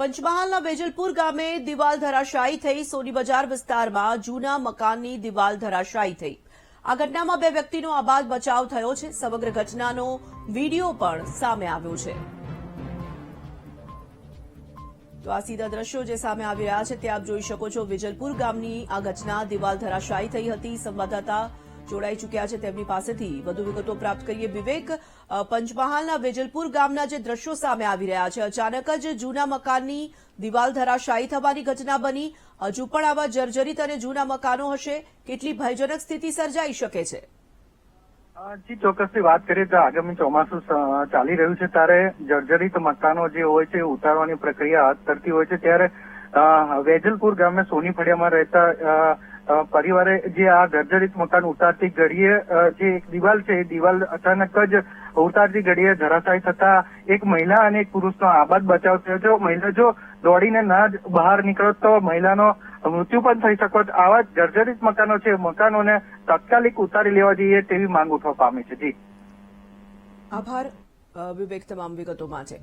પંચમહાલના વેજલપુર ગામે દિવાલ ધરાશાયી થઈ સોની બજાર વિસ્તારમાં જૂના મકાનની દિવાલ ધરાશાયી થઈ. આ ઘટનામાં બે વ્યક્તિનો આબાદ બચાવ થયો છે. સમગ્ર ઘટનાનો વીડિયો પણ સામે આવ્યો છે. તો આ સીધા દ્રશ્યો જે સામે આવી રહ્યા છે તે આપ જોઈ શકો છો. વિજલપુર ગામની આ ઘટના દિવાલ ધરાશાયી થઈ હતી. સંવાદદાતા જોડાઈ ચૂક્યા છે તેમની પાસેથી. વધુ વિગતો પ્રાપ્ત કરીએ. વિવેક પંચમહાલના વેજલપુર ગામના જે દ્રશ્યો સામે આવી રહ્યા છે, અચાનક જ જૂના મકાનની દિવાલ ધરાશાયી થવાની ઘટના બની. હજુ પણ આવા જર્જરિત અને જૂના મકાનો હશે. કેટલી ભયજનક સ્થિતિ સર્જાઈ શકે છે? જી, ચોક્કસથી વાત કરીએ તો આગામી ચોમાસું ચાલી રહ્યું છે ત્યારે જર્જરિત મકાનો જે હોય છે ઉતારવાની પ્રક્રિયા હાથ ધરતી હોય છે. ત્યારે વેજલપુર ગામે સોની ફળિયામાં રહેતા પરિવારે જે આ જર્જરિત મકાન ઉતારતી ઘડીએ જે એક દિવાલ છે, એ દિવાલ અચાનક જ ઉતારતી ઘડીએ ધરાશાયી થતા એક મહિલા અને એક પુરુષનો આબાદ બચાવ થયો છે. મહિલા જો દોડીને ના જ બહાર નીકળત તો મહિલાનો મૃત્યુ પણ થઈ શકત. આવા જર્જરિત મકાનો છે. મકાનોને તાત્કાલિક ઉતારી લેવા જોઈએ તેવી માંગ ઉઠવા પામી છે. જી. આભાર વિવેક તમામ વિગતો માટે